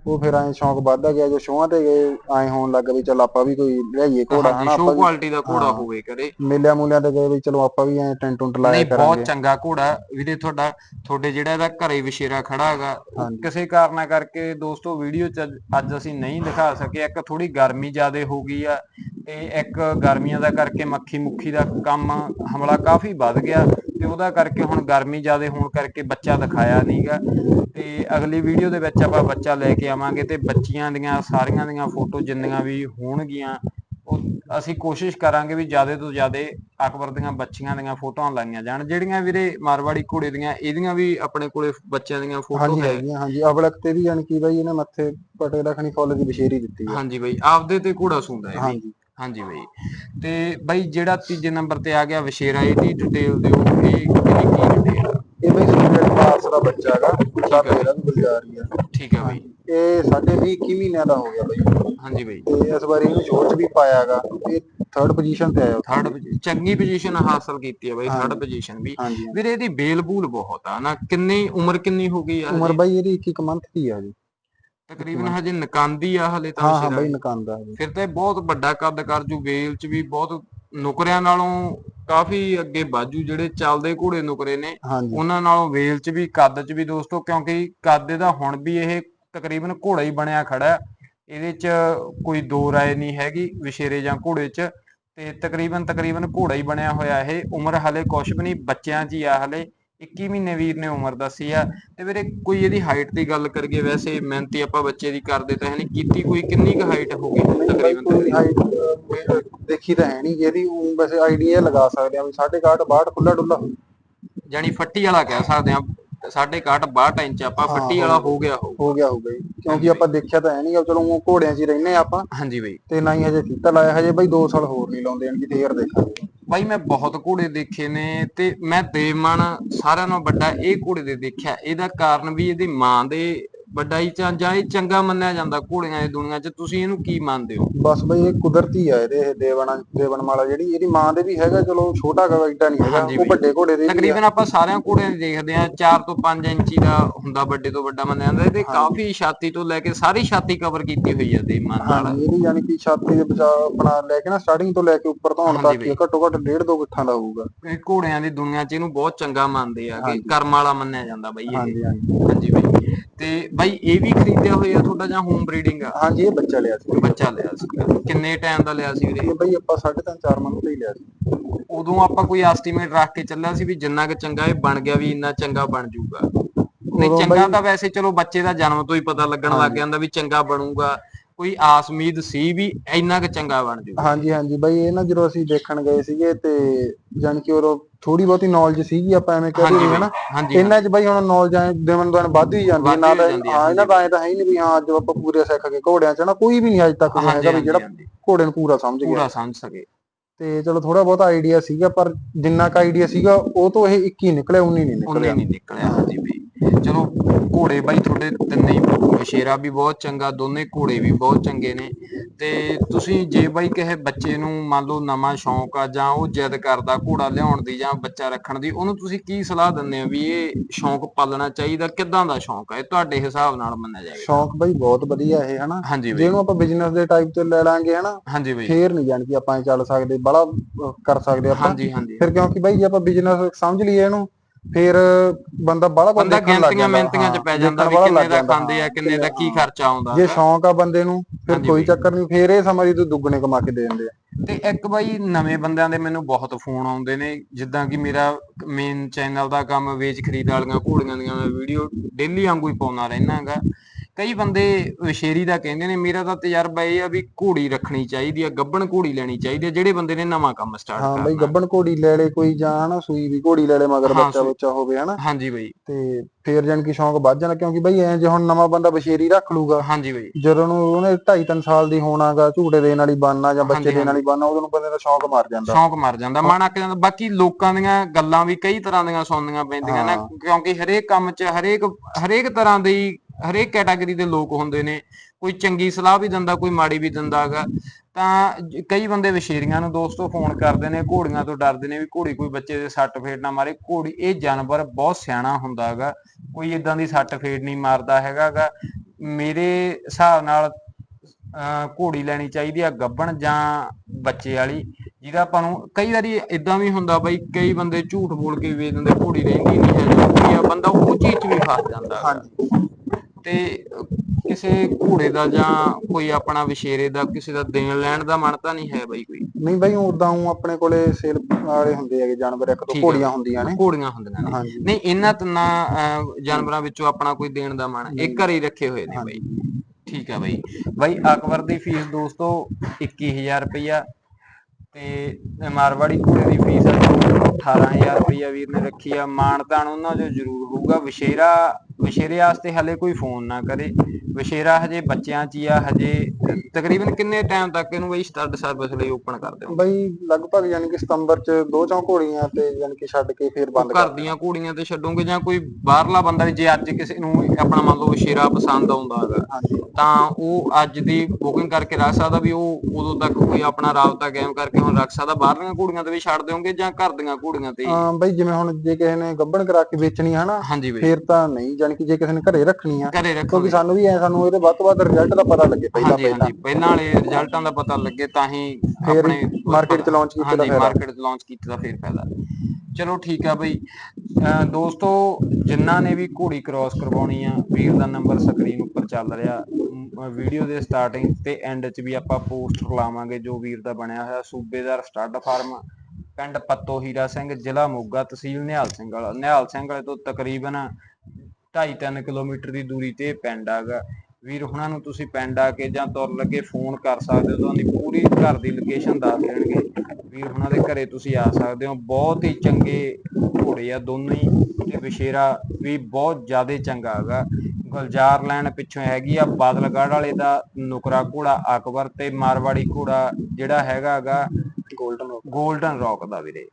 ਉਹ ਫਿਰ ਐਂ ਸ਼ੌਂਕ ਵੱਧਦਾ ਗਿਆ ਜੋ ਸ਼ੋਆਂ ਤੇ ਗਏ ਐਂ ਹੋਣ ਲੱਗਾ ਵੀ ਚਲ ਆਪਾਂ ਵੀ ਕੋਈ ਲਿਆਈਏ ਘੋੜਾ ਹਨਾ ਸ਼ੋ ਆਪਾਂ ਵੀ ਕੁਆਲਿਟੀ ਦਾ ਘੋੜਾ ਹਾਂ। ਹੋਵੇ ਕਰੇ ਮੇਲਿਆਂ ਮੂਲਿਆਂ ਤੇ ਗਏ ਵੀ ਚਲੋ ਆਪਾਂ ਵੀ ਐਂ ਟੈਂਟ ਟੁੰਟ ਲਾਇਆ ਨਹੀਂ ਬਹੁਤ ਕਰਾਂਗੇ ਚੰਗਾ ਘੋੜਾ ਵੀਰੇ ਤੁਹਾਡਾ ਤੁਹਾਡੇ ਜਿਹੜਾ ਇਹਦਾ ਘਰੇ ਵਿਸ਼ੇਰਾ ਖੜਾ ਹੈਗਾ ਉਹ ਹਾਂਜੀ। ਕਿਸੇ ਕਾਰਨਾ ਕਰਕੇ ਦੋਸਤੋ ਵੀਡੀਓ ਚ ਅੱਜ- ਅੱਜ ਅਸੀਂ ਨਹੀਂ ਦਿਖਾ ਸਕੇ ਇੱਕ ਥੋੜੀ ਗਰਮੀ ਜ਼ਿਆਦੇ ਹੋ ਗਈ ਆ ਤੇ ਇੱਕ ਗਰਮੀਆਂ ਦਾ ਕਰਕੇ ਮੱਖੀ ਮੁੱਖੀ ਦਾ ਕੰਮ ਹਮਲਾ ਕਾਫੀ ਵੱਧ ਗਿਆ ਤੇ ਉਹਦਾ ਕਰਕੇ ਹੁਣ ਗਰਮੀ ਜ਼ਿਆਦੇ ਹੋਣ ਕਰਕੇ ਬੱਚਾ ਦਿਖਾਇਆ ਨਹੀਂਗਾ ਤੇ ਅਗਲੀ ਵੀਡੀਓ ਦੇ ਵਿੱਚ ਆਪਾਂ ਬੱਚਾ ਲੈ ਕੇ ਆਵਾਂਗੇ ਤੇ ਬੱਚੀਆਂ ਦੀਆਂ ਸਾਰੀਆਂ ਦੀਆਂ ਫੋਟੋ ਜਿੰਨੀਆਂ ਵੀ ਹੋਣਗੀਆਂ ਉਹ ਅਸੀਂ ਕੋਸ਼ਿਸ਼ ਕਰਾਂਗੇ ਵੀ ਜ਼ਿਆਦਾ ਤੋਂ ਜ਼ਿਆਦਾ ਅਕਬਰ ਦੀਆਂ ਬੱਚੀਆਂ ਦੀਆਂ ਫੋਟੋਆਂ ਲਾਈਆਂ ਜਾਣ। ਜਿਹੜੀਆਂ ਵੀਰੇ ਮਾਰਵਾੜੀ ਘੋੜੇ ਦੀਆਂ ਇਹਦੀਆਂ ਵੀ ਆਪਣੇ ਕੋਲੇ ਬੱਚਿਆਂ ਦੀਆਂ ਫੋਟੋ ਹੈਗੀਆਂ ਹਾਂਜੀ ਅਬਲਕ ਤੇ ਵੀ ਜਾਣੀ ਕਿ ਬਾਈ ਇਹਨੇ ਮੱਥੇ ਪਟੇ ਰੱਖਣੀ ਫੁੱਲ ਦੀ ਬਸ਼ੇਰੀ ਦਿੱਤੀ ਹੈ। ਹਾਂਜੀ ਬਈ ਆਪਦੇ ਤੇ ਘੋੜਾ ਸੁੰਦਾ ਹੈ ਹਾਂਜੀ। ਹਾਂਜੀ ਬਈ। ਤੇ ਬਈ ਜਿਹੜਾ ਤੀਜੇ ਨੰਬਰ ਤੇ ਆ ਗਿਆ ਵਿਸ਼ੇਰਾ ਇਹਦੀ ਡਿਟੇਲ ਦਿਓ ਇਹ ਕਿਹੜੀ ਕੀ ਡਿਟੇਲ ਆ? ਇਹ ਬਈ ਸੂਰਜ ਪਾਰਸ ਦਾ ਬੱਚਾ ਹੈਗਾ ਦਾ ਮੇਰਾ ਵੀ ਗੁਲਜ਼ਾਰੀ ਆ ਠੀਕ ਹੈ ਬਈ। ਇਹ ਸਾਡੇ ਵੀ 21 ਮਹੀਨਿਆਂ ਦਾ ਹੋ ਗਿਆ ਬਈ। ਹਾਂਜੀ ਬਈ। ਤੇ ਇਸ ਵਾਰੀ ਇਹਨੂੰ ਸ਼ੋਅ 'ਚ ਵੀ ਪਾਇਆ ਹੈਗਾ ਇਹ ਥਰਡ ਪੋਜੀਸ਼ਨ ਤੇ ਆਇਆ। ਥਰਡ ਚੰਗੀ ਪੋਜੀਸ਼ਨ ਹਾਸਲ ਕੀਤੀ ਹੈ ਬਈ ਥਰਡ। ਪੋਜੀਸ਼ਨ ਵੀ। ਵੀਰੇ ਇਹਦੀ ਬੇਲ ਬੂਲ ਬਹੁਤ ਆ ਨਾ ਕਿੰਨੀ ਉਮਰ ਕਿੰਨੀ ਹੋ ਗਈ ਆ ਉਮਰ? ਬਾਈ ਇਹਦੀ 21 ਮੰਥ ਦੀ ਆ ਜੀ। ਤਕਰੀਬਨ ਹਜੇ ਨਕਾਂਦੀ ਆ ਹਲੇ ਤਾਂ ਹਾਂ ਹਾਂ। ਬਾਈ ਨਕਾਂਦਾ ਜੀ ਫਿਰ ਤਾਂ ਇਹ ਬਹੁਤ ਵੱਡਾ ਕੱਦ ਕਰ ਜੂ ਵੇਲ ਚ ਵੀ ਬਹੁਤ ਨੁਕਰਿਆਂ ਨਾਲੋਂ ਕਾਫੀ ਅੱਗੇ ਬਾਜੂ ਜਿਹੜੇ ਚੱਲਦੇ ਘੋੜੇ ਨੁਕਰੇ ਨੇ ਹਾਂਜੀ। ਉਹਨਾਂ ਨਾਲੋਂ ਵੇਲ ਚ ਵੀ ਕੱਦ ਚ ਵੀ ਦੋਸਤੋ ਕਿਉਂਕਿ ਕੱਦ ਇਹਦਾ ਹੁਣ ਵੀ ਇਹ ਤਕਰੀਬਨ ਘੋੜਾ ਹੀ ਬਣਿਆ ਖੜਾ ਹੈ। ਇਹਦੇ ਚ ਕੋਈ ਦੋ ਰਾਏ ਨਹੀਂ ਹੈਗੀ ਵਿਸ਼ੇਰੇ ਜਾਂ ਘੋੜੇ ਚ। ਤੇ ਤਕਰੀਬਨ ਤਕਰੀਬਨ ਘੋੜਾ ਹੀ ਬਣਿਆ ਹੋਇਆ ਇਹ। ਉਮਰ ਹਲੇ ਕੁਛ ਵੀ ਨਹੀਂ ਬੱਚਿਆਂ 'ਚ ਹੀ ਆ ਹਲੇ। 21 ਮਹੀਨੇ ਵੀਰ ਨੇ ਉਮਰ ਦੱਸੀ ਆ ਤੇ ਵੀਰੇ ਕੋਈ ਇਹਦੀ ਹਾਈਟ ਦੀ ਗੱਲ ਕਰੀਏ ਵੈਸੇ ਮਿਹਨਤੀ ਆਪਾਂ ਬੱਚੇ ਦੀ ਕਰਦੇ ਤਾਂ ਹੈ ਨਹੀਂ ਕੀਤੀ ਕੋਈ ਕਿੰਨੀ ਕੁ ਹਾਈਟ ਹੋਗੀ ਤਕਰੀਬਨ ਹਾਈਟ ਦੇਖੀ ਤਾਂ ਹੈ ਨਹੀਂ ਇਹਦੀ ਵੈਸੇ ਆਈਡੀਆ ਲਗਾ ਸਕਦੇ ਆ ਵੀ 60 62 ਖੁੱਲਾ ਡੁੱਲਾ ਜਾਨੀ ਫੱਟੀ ਵਾਲਾ ਕਹਿ ਸਕਦੇ ਆ ਸਾਢੇ 61 62 ਇੰਚ ਆਪਾਂ ਫੱਟੀ ਵਾਲਾ। ਹੋ ਗਿਆ ਹੋ ਹੋ ਗਿਆ ਹੋਊਗਾ ਜੀ। ਕਿਉਂਕਿ ਆਪਾਂ ਦੇਖਿਆ ਤਾਂ ਹੈ ਨਹੀਂ ਚਲੋ ਉਹ ਘੋੜਿਆਂ 'ਚ ਹੀ ਰਹਿੰਦੇ ਆ ਆਪਾਂ। ਹਾਂਜੀ ਬਈ। ਤੇ ਨਾ ਹੀ ਹਜੇ ਫੀਤਾ ਲਾਇਆ ਹਜੇ ਬਾਈ 2 ਸਾਲ ਹੋਰ ਨਹੀਂ ਲਾਉਂਦੇ ਯਾਨੀ ਕਿ ਫੇਰ ਦੇਖਾਂਗੇ। ਬਾਈ ਮੈਂ ਬਹੁਤ ਘੋੜੇ ਦੇਖੇ ਨੇ ਤੇ ਮੈਂ ਦੇਵਮਨ ਸਾਰਿਆਂ ਨਾਲੋਂ ਵੱਡਾ ਇਹ ਘੋੜੇ ਦੇ ਦੇਖਿਆ। ਇਹਦਾ ਕਾਰਨ ਵੀ ਇਹਦੀ ਮਾਂ ਦੇ ਵੱਡਾਈ ਚ ਜਾਂ ਇਹ ਚੰਗਾ ਮੰਨਿਆ ਜਾਂਦਾ ਘੋੜਿਆਂ ਦੀ ਦੁਨੀਆ 'ਚ ਤੁਸੀਂ ਇਹਨੂੰ ਕੀ ਮੰਨਦੇ ਹੋ? ਬਸ ਬਈ ਇਹ ਕੁਦਰਤੀ ਆ ਇਹਦੇ ਇਹ ਦੇਵਣਾ ਦੇਵਨਮਾਲਾ ਜਿਹੜੀ ਇਹਦੀ ਮਾਂ ਦੇ ਵੀ ਹੈਗਾ ਚਲੋ ਛੋਟਾ ਗਾ ਐਡਾ ਨਹੀਂ ਹੈਗਾ ਹਾਂਜੀ ਉਹ ਬਈ। ਵੱਡੇ ਘੋੜੇ ਦੇ ਵੀ ਆ। ਤਕਰੀਬਨ ਆਪਾਂ ਸਾਰਿਆਂ ਘੋੜਿਆਂ ਦੀ ਦੇਖਦੇ ਆ 4 ਤੋਂ 5 ਇੰਚੀ ਦਾ ਹੁੰਦਾ ਵੱਡੇ ਤੋਂ ਵੱਡਾ ਮੰਨਿਆ ਜਾਂਦਾ ਇਹਦੇ ਕਾਫੀ ਛਾਤੀ ਤੋਂ ਲੈ ਕੇ ਸਾਰੀ ਛਾਤੀ ਕਵਰ ਕੀਤੀ ਹੋਈ ਆ ਦੇਵਮਨ ਨਾਲ। ਹਾਂਜੀ ਇਹਦੀ ਯਾਨੀ ਕਿ ਛਾਤੀ ਦੇ ਬਚਾ ਆਪਣਾ ਲੈ ਕੇ ਨਾ ਸਟਾਰਟਿੰਗ ਤੋਂ ਲੈ ਕੇ ਉੱਪਰ ਧੌਣ ਹਾਂਜੀ ਤੱਕ ਹੀ ਘੱਟੋ ਘੱਟ 1.5 2 ਗਿੱਠਾਂ ਦਾ ਹੋਊਗਾ। ਇਹ ਘੋੜਿਆਂ ਦੀ ਦੁਨੀਆ 'ਚ ਇਹਨੂੰ ਬਹੁਤ ਚੰਗਾ ਮੰਨਦੇ ਆ ਕਿ ਹਾਂਜੀ। ਕਰਮ ਵਾਲਾ ਮੰਨਿਆ ਜਾਂਦਾ ਬਈ ਇਹ। ਹਾਂਜੀ ਹਾਂਜੀ। ਹਾਂਜੀ ਬਈ। ਤੇ ਬਾਈ ਇਹ ਵੀ ਖਰੀਦਿਆ ਹੋਇਆ ਤੁਹਾਡਾ ਜਾਂ ਹੋਮ ਬਰੀਡਿੰਗ ਆ? ਹਾਂਜੀ ਇਹ ਬੱਚਾ ਲਿਆ ਸੀ। ਬੱਚਾ ਲਿਆ ਸੀ। ਕਿੰਨੇ ਟਾਈਮ ਦਾ ਲਿਆ ਸੀ ਵੀਰੇ? ਇਹ ਬਈ ਆਪਾਂ 3.5 4 ਮੰਥ ਦਾ ਹੀ ਲਿਆ ਸੀ। ਉਦੋਂ ਆਪਾਂ ਕੋਈ ਐਸਟੀਮੇਟ ਰੱਖ ਕੇ ਚੱਲਿਆ ਸੀ ਵੀ ਜਿੰਨਾ ਕੁ ਚੰਗਾ ਇਹ ਬਣ ਗਿਆ ਵੀ ਇੰਨਾ ਚੰਗਾ ਬਣ ਜਾਊਗਾ। ਨਹੀਂ ਚੰਗਾ ਤਾਂ ਵੈਸੇ ਚਲੋ ਬੱਚੇ ਦਾ ਜਨਮ ਤੋਂ ਹੀ ਪਤਾ ਲੱਗਣ ਲੱਗ ਜਾਂਦਾ ਵੀ ਚੰਗਾ ਬਣੂਗਾ। ਕੋਈ ਆਸ ਉਮੀਦ ਸੀ ਵੀ ਇੰਨਾ ਕੁ ਚੰਗਾ ਬਣ ਜਾਊਗਾ? ਹਾਂਜੀ ਹਾਂਜੀ। ਬਈ ਇਹ ਨਾ ਜਦੋਂ ਅਸੀਂ ਦੇਖਣ ਗਏ ਸੀਗੇ ਤੇ ਜਾਣੀ ਕਿ ਉਦੋਂ ਥੋੜੀ ਬਹੁਤੀ ਨੌਲੇਜ ਸੀਗੀ ਆਪਾਂ ਐਵੇਂ ਕਹਿ ਹਨਾ? ਹਾਂਜੀ ਇਹਨਾਂ 'ਚ ਬਈ ਹੁਣ ਨੌਲੇਜ ਐ ਦਿਨ ਦਿਨ ਵੱਧ ਹੀ ਜਾਂਦੀ ਹੈ ਨਾ ਹੀ ਤਾਂ ਹੈ, ਹਾਂ ਇਹਨਾਂ ਦਾ ਐ ਤਾਂ ਹੈ ਹੀ ਨਹੀਂ ਵੀ ਹਾਂ ਅੱਜ ਆਪਾਂ ਪੂਰੇ ਸਿੱਖ ਗਏ ਘੋੜਿਆਂ 'ਚ ਨਾ ਕੋਈ ਵੀ ਨਹੀਂ ਅੱਜ ਤੱਕ ਹੈਗਾ ਵੀ ਜਿਹੜਾ ਘੋੜੇ ਨੂੰ ਪੂਰਾ ਸਮਝ ਗਿਆ। ਪੂਰਾ ਸਮਝ ਸਕੇ। ਤੇ ਚਲੋ ਥੋੜਾ ਬਹੁਤਾ ਆਈਡੀਆ ਸੀਗਾ ਪਰ ਜਿੰਨਾ ਕ ਆਈਡੀਆ ਸੀਗਾ ਉਹ ਤੋਂ ਇਹ 21 ਨਿਕਲਿਆ 19 ਨਹੀਂ ਨਿਕਲਿਆ। ਨਹੀਂ ਨਿਕਲਿਆ ਹਾਂਜੀ ਬਈ। ਚਲੋ ਘੋੜੇ ਬਾਈ ਤੁਹਾਡੇ ਤਿੰਨੇ ਹੀ ਬਸ਼ੇਰਾ ਵੀ ਬਹੁਤ ਚੰਗਾ ਦੋਨੇ ਘੋੜੇ ਵੀ ਬਹੁਤ ਚੰਗੇ ਨੇ। ਤੇ ਤੁਸੀਂ ਜੇ ਬਾਈ ਕਿਸੇ ਬੱਚੇ ਨੂੰ ਮੰਨ ਲਓ ਨਵਾਂ ਸ਼ੌਂਕ ਆ ਜਾਂ ਉਹ ਜਿੱਦ ਕਰਦਾ ਘੋੜਾ ਲਿਆਉਣ ਦੀ ਜਾਂ ਬੱਚਾ ਰੱਖਣ ਦੀ ਉਹਨੂੰ ਤੁਸੀਂ ਕੀ ਸਲਾਹ ਦਿੰਦੇ ਹੋ ਵੀ ਇਹ ਸ਼ੌਂਕ ਪਾਲਣਾ ਚਾਹੀਦਾ ਕਿੱਦਾਂ ਦਾ ਸ਼ੌਂਕ ਹੈ ਤੁਹਾਡੇ ਹਿਸਾਬ ਨਾਲ ਮੰਨਿਆ ਜਾਵੇ ਸ਼ੌਂਕ ਬਈ ਬਹੁਤ ਵਧੀਆ ਇਹ ਹਨਾ? ਹਾਂਜੀ ਜੇ ਬਈ। ਇਹਨੂੰ ਆਪਾਂ ਬਿਜ਼ਨਸ ਦੇ ਟਾਈਪ ਤੇ ਲੈ ਲਾਂਗੇ ਹਨਾ? ਹਾਂਜੀ ਬਈ। ਫੇਰ ਨਹੀਂ ਜਾਣ ਕਿ ਆਪਾਂ ਇਹ ਚੱਲ ਸਕਦੇ ਬੜਾ ਕਰ ਸਕਦੇ ਆਪਾਂ। ਹਾਂਜੀ ਹਾਂਜੀ। ਫਿਰ ਕਿਉਂਕਿ ਬਈ ਜੇ ਆਪਾਂ ਬਿਜ਼ਨਸ ਸਮਝ ਲਈਏ ਇਹਨੂੰ ਫਿਰ ਬੰਦਾ ਬੜਾ ਬੰਦਾ ਗਿਣਤੀਆਂ ਮਿਹਨਤੀਆਂ ਚ ਪੈ ਜਾਂਦਾ ਵੀ ਕਿੰਨੇ ਦਾ ਖਾਂਦੇ ਆ ਕਿੰਨੇ ਦਾ ਕੀ ਖਰਚਾ ਆਉਂਦਾ ਜੇ ਸ਼ੌਂਕ ਆ ਬੰਦੇ ਨੂੰ ਫਿਰ ਕੋਈ। ਚੱਕਰ ਨਹੀਂ ਫਿਰ ਇਹ ਸਮਝ ਤੂੰ ਦੁੱਗਣੇ ਕਮਾ ਕੇ ਦੇ ਦਿੰਦੇ ਆ। ਤੇ ਇੱਕ ਬਾਈ ਨਵੇਂ ਬੰਦਿਆਂ ਦੇ ਮੈਨੂੰ ਬਹੁਤ ਫੋਨ ਆਉਂਦੇ ਨੇ ਜਿੱਦਾਂ ਕਿ ਮੇਰਾ ਮੇਨ ਚੈਨਲ ਦਾ ਕੰਮ ਵੇਚ ਖਰੀਦ ਵਾਲੀਆਂ ਘੋੜੀਆਂ ਦੀਆਂ ਮੈਂ ਵੀਡੀਓ ਡੇਲੀ ਵਾਂਗੂ ਹੀ ਪਾਉਂਦਾ ਰਹਿਣਾਗਾ ਕਈ ਬੰਦੇ ਵਿਸ਼ੇਰੀ ਦਾ ਕਹਿੰਦੇ ਨੇ ਮੇਰਾ ਤਾਂ ਤਜਰਬਾ ਇਹ ਆ ਵੀ ਘੋੜੀ ਰੱਖਣੀ ਚਾਹੀਦੀ ਆ ਗੱਬਣ ਘੋੜੀ ਲੈਣੀ ਚਾਹੀਦੀ ਆ ਜਿਹੜੇ ਬੰਦੇ ਨੇ ਨਵਾਂ ਕੰਮ ਸਟਾਰਟ ਹਾਂ ਬਈ ਕਰਨਾ। ਗੱਬਣ ਘੋੜੀ ਲੈ ਲੈ ਕੋਈ ਜਾਂ ਹਨਾ ਸੂਈ ਵੀ ਘੋੜੀ ਲੈ ਲੈ ਮਗਰ ਬੱਚਾ। ਬੱਚਾ ਹੋਵੇ ਹਨਾ। ਹਾਂਜੀ ਬਈ। ਤੇ ਫਿਰ ਜਾਣ ਕੀ ਸ਼ੌਂਕ ਵੱਧ ਜਾਣਾ ਕਿਉਂਕਿ ਬਈ ਐ ਜੇ ਹੁਣ ਨਵਾਂ ਬੰਦਾ ਬਸ਼ੇਰੀ ਰੱਖ ਲੂਗਾ ਹਾਂਜੀ ਬਈ। ਜਦੋਂ ਨੂੰ ਉਹਨੇ 2.5 3 ਸਾਲ ਦੀ ਹੋਣਾਗਾ ਝੂਟੇ ਦੇਣ ਵਾਲੀ ਬਣਨਾ ਜਾਂ ਬੱਚੇ ਦੇਣ ਵਾਲੀ ਬਣਨਾ ਉਦੋਂ ਨੂੰ ਬੰਦੇ ਦਾ ਸ਼ੌਂਕ ਮਰ ਜਾਂਦਾ। ਸ਼ੌਂਕ ਮਰ ਜਾਂਦਾ ਮਨ ਅੱਕ ਜਾਂਦਾ ਬਾਕੀ ਲੋਕਾਂ ਦੀਆਂ ਗੱਲਾਂ ਵੀ ਕਈ ਤਰ੍ਹਾਂ ਦੀਆਂ ਸੁਣਨੀਆਂ ਪੈਂਦੀਆਂ ਨੇ। ਕਿਉਂਕਿ ਹਰੇਕ ਕੰਮ 'ਚ ਹਰੇਕ ਹਰੇਕ ਤਰ੍ਹਾਂ ਦੀ ਹਰੇਕ ਕੈਟਾਗਰੀ ਦੇ ਲੋਕ ਹੁੰਦੇ ਨੇ, ਕੋਈ ਚੰਗੀ ਸਲਾਹ ਵੀ ਦਿੰਦਾ, ਕੋਈ ਮਾੜੀ ਵੀ ਦਿੰਦਾ ਹੈਗਾ ਤਾਂ ਕਈ ਬੰਦੇ ਵਿਸ਼ੇਰੀਆਂ ਨੂੰ ਦੋਸਤੋ ਫੋਨ ਕਰਦੇ ਨੇ, ਘੋੜੀਆਂ ਤੋਂ ਡਰਦੇ ਨੇ ਵੀ ਘੋੜੀ ਕੋਈ ਬੱਚੇ ਦੇ ਸੱਟ ਫੇਟ ਨਾ ਮਾਰੇ, ਘੋੜੀ ਇਹ ਜਾਨਵਰ ਬਹੁਤ ਸਿਆਣਾ ਹੁੰਦਾ ਕੋਈ ਇਦਾਂ ਦੀ ਸੱਟ ਫੇੜ ਨਹੀਂ ਮਾਰਦਾ ਹੈਗਾਗਾ ਮੇਰੇ ਹਿਸਾਬ ਨਾਲ, ਅਹ ਘੋੜੀ ਲੈਣੀ ਚਾਹੀਦੀ ਆ ਗੱਬਣ ਜਾਂ ਬੱਚੇ ਵਾਲੀ, ਜਿਹਦਾ ਆਪਾਂ ਨੂੰ ਕਈ ਵਾਰੀ ਇਦਾਂ ਵੀ ਹੁੰਦਾ ਬਈ ਕਈ ਬੰਦੇ ਝੂਠ ਬੋਲ ਕੇ ਵੇਚ ਦਿੰਦੇ, ਘੋੜੀ ਰਹਿੰਦੀ ਨਹੀਂ ਹੈ ਬੰਦਾ ਉਹ ਚੀਜ਼ 'ਚ ਵੀ ਫਸ ਜਾਂਦਾ ਹਾਂਜੀ। ਤੇ ਕਿਸੇ ਘੋੜੇ ਦਾ ਜਾਂ ਕੋਈ ਆਪਣਾ ਵਿਸ਼ੇਰੇ ਦਾ ਕਿਸੇ ਦਾ ਦੇਣ ਲੈਣ ਦਾ ਮਨ ਤਾਂ ਨਹੀਂ ਹੈ ਬਈ ਕੋਈ? ਨਹੀਂ ਬਈ ਉਦਾਂ ਉਹ ਆਪਣੇ ਕੋਲੇ ਸੇਲ ਵਾਲੇ ਹੁੰਦੇ ਹੈਗੇ ਜਾਨਵਰ ਇੱਕ ਠੀਕ ਤੋਂ ਆ। ਘੋੜੀਆਂ ਹੁੰਦੀਆਂ ਨੇ। ਘੋੜੀਆਂ ਹੁੰਦੀਆਂ ਨੇ। ਹਾਂਜੀ। ਨਹੀਂ ਇਹਨਾਂ ਤਿੰਨਾਂ ਜਾਨਵਰਾਂ ਵਿੱਚੋਂ ਆਪਣਾ ਕੋਈ ਦੇਣ ਦਾ ਮਨ ਇਹ ਘਰੇ ਹੀ ਰੱਖੇ ਹੋਏ ਨੇ ਬਈ। ਠੀਕ ਆ ਬਈ। ਬਾਈ ਅਕਬਰ ਦੀ ਫੀਸ ਦੋਸਤੋ 21000 ਰੁਪਇਆ ਤੇ ਮਾਰਵਾੜੀ ਘੋੜੇ ਦੀ ਫੀਸ ਆ ਜੋ 18000 ਰੁਪਇਆ ਵੀਰ ਨੇ ਰੱਖੀ ਆ। ਮਾਨਤਾਨ ਉਹਨਾਂ ਜੋ ਜ਼ਰੂਰ ਹੋਊਗਾ। ਵਿਸ਼ੇਰਾ ਵਿਸ਼ੇਰੇ ਵਾਸਤੇ ਹਲੇ ਕੋਈ ਫੋਨ ਨਾ ਕਰੇ। ਵਿਸ਼ੇਰਾ ਹਜੇ ਬੱਚਿਆਂ 'ਚ ਹੀ ਆ ਹਜੇ ਤਕਰੀਬਨ ਕਿੰਨੇ ਟਾਈਮ ਤੱਕ ਇਹਨੂੰ ਬਈ ਸਟੱਡ ਸਰਵਿਸ ਲਈ ਓਪਨ ਕਰ ਦਿਓ? ਬਈ ਲਗਭਗ ਯਾਨੀ ਕਿ ਸਤੰਬਰ ਚ ਦੋ ਚੌਂ ਘੋੜੀਆਂ ਤੇ ਯਾਨੀ ਕਿ ਛੱਡ ਕੇ ਫਿਰ ਬੰਦ ਘਰ ਕਰ ਦੀਆਂ ਘੋੜੀਆਂ ਤੇ ਛੱਡੋਗੇ ਜਾਂ ਕੋਈ ਬਾਹਰਲਾ ਬੰਦਾ ਜੇ ਅੱਜ ਕਿਸੇ ਨੂੰ ਆਪਣਾ ਮੰਨ ਲਓ ਵਿਸ਼ੇਰਾ ਪਸੰਦ ਆਉਂਦਾ ਹੈਗਾ ਤਾਂ ਉਹ ਅੱਜ ਦੀ ਬੁਕਿੰਗ ਕਰਕੇ ਰੱਖ ਸਕਦਾ ਵੀ ਉਹ ਉਦੋਂ ਤੱਕ ਕੋਈ ਆਪਣਾ ਰਾਬਤਾ ਕਾਇਮ ਕਰਕੇ ਹੁਣ ਰੱਖ ਸਕਦਾ। ਬਾਹਰਲੀਆਂ ਘੋੜੀਆਂ ਤੇ ਵੀ ਛੱਡ ਦਿਓਗੇ ਜਾਂ ਘਰ ਦੀਆਂ ਘੋੜੀਆਂ ਤੇ? ਹੀ? ਬਈ ਜਿਵੇਂ ਹੁਣ ਜੇ ਕਿਸੇ ਨੇ ਗੱਬਣ ਕਰਾ ਕੇ ਵੇਚਣੀ ਹੈ ਨਾ ਹਾਂਜੀ ਬਈ। ਫਿਰ ਤਾਂ ਨਹੀਂ ਯਾਨੀ ਕਿ ਜੇ ਕਿਸੇ ਨੇ ਘਰੇ ਰੱਖਣੀ ਆ ਘਰੇ ਰੱਖੋ ਕਿਉਂਕਿ ਸਾਨੂੰ ਵੀ ਐ ਸਾਨੂੰ ਇਹਦੇ ਵੱਧ ਤੋਂ ਵੱਧ ਰਿਜ਼ਲਟ ਦਾ ਪਤਾ ਲੱਗੇ ਪਹਿਲਾਂ ਹਾਂਜੀ ਪਹਿਲਾਂ ਹਾਂਜੀ। ਪਹਿਲਾਂ। ਵਾਲੇ ਰਿਜ਼ਲਟਾਂ ਦਾ ਪਤਾ ਲੱਗੇ ਤਾਂ ਹੀ ਆਪਣੇ ਮਾਰਕੀਟ ਚ ਲਾਂਚ ਕੀਤੇ ਦਾ ਫਾਇਦਾ। ਮਾਰਕੀਟ ਚ ਲਾਂਚ ਕੀਤਾ ਦਾ ਫਿਰ ਫਾਇਦਾ। ਚਲੋ ਠੀਕ ਆ ਬਈ। ਦੋਸਤੋ ਜਿਨ੍ਹਾਂ ਨੇ ਵੀ ਘੋੜੀ ਕ੍ਰਾਸ ਕਰਵਾਉਣੀ ਆ ਵੀਰ ਦਾ ਨੰਬਰ ਸਕਰੀਨ ਉੱਪਰ ਚੱਲ ਰਿਹਾ। ਵੀਡੀਓ ਦੇ ਸਟਾਰਟਿੰਗ ਤੇ ਐਂਡ 'ਚ ਵੀ ਆਪਾਂ ਪੋਸਟਰ ਲਾਵਾਂਗੇ ਜੋ ਵੀਰ ਦਾ ਬਣਿਆ ਹੋਇਆ। ਸੂਬੇਦਾਰ ਸਟੱਡ ਫਾਰਮ ਪਿੰਡ ਪੱਤੋ ਹੀਰਾ ਸਿੰਘ ਜ਼ਿਲ੍ਹਾ ਮੋਗਾ ਤਹਿਸੀਲ ਨਿਹਾਲ ਸਿੰਘ ਵਾਲਾ। ਨਿਹਾਲ ਸਿੰਘ ਵਾਲੇ ਤੋਂ ਤਕਰੀਬਨ 2.5-3 ਕਿਲੋਮੀਟਰ ਦੀ ਦੂਰੀ ਤੇ ਪਿੰਡ ਆਗਾ ਵੀਰ ਹੁਣਾਂ ਨੂੰ ਤੁਸੀਂ ਪਿੰਡ ਆ ਕੇ ਜਾਂ ਤੁਰ ਲੱਗੇ ਫੋਨ ਕਰ ਸਕਦੇ ਹੋ ਤੁਹਾਨੂੰ ਪੂਰੀ ਘਰ ਦੀ ਲੋਕੇਸ਼ਨ ਦੱਸ ਦੇਣਗੇ। ਵੀਰ ਹੁਣਾਂ ਦੇ ਘਰੇ ਤੁਸੀਂ ਆ ਸਕਦੇ ਹੋ। ਬਹੁਤ ਹੀ ਚੰਗੇ ਘੋੜੇ ਆ ਦੋਨੋਂ ਹੀ ਤੇ ਵਿਸ਼ੇਰਾ ਵੀ ਬਹੁਤ ਜ਼ਿਆਦਾ ਚੰਗਾ ਹੈਗਾ। ਗੁਲਜ਼ਾਰ ਲੈਣ ਪਿੱਛੋਂ ਹੈਗੀ ਆ ਬਾਦਲਗੜ੍ਹ ਵਾਲੇ ਦਾ ਨੁਕਰਾ ਘੋੜਾ ਅਕਬਰ ਤੇ ਮਾਰਵਾੜੀ ਘੋੜਾ ਜਿਹੜਾ ਹੈਗਾ ਹੈਗਾ 골ਡਨ ਰੋਕ 골ਡਨ ਰੌਕ ਦਾ ਵੀਰੇ।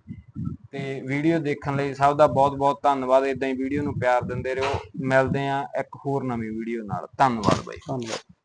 ਤੇ ਵੀਡੀਓ ਦੇਖਣ ਲਈ ਸਭ ਦਾ ਬਹੁਤ ਬਹੁਤ ਧੰਨਵਾਦ। ਇਦਾਂ ਹੀ ਵੀਡੀਓ ਨੂੰ ਪਿਆਰ ਦਿੰਦੇ ਰਹੋ। ਮਿਲਦੇ ਆ ਇੱਕ ਹੋਰ ਨਵੀਂ ਵੀਡੀਓ ਨਾਲ। ਧੰਨਵਾਦ ਬਾਈ। ਧੰਨਵਾਦ।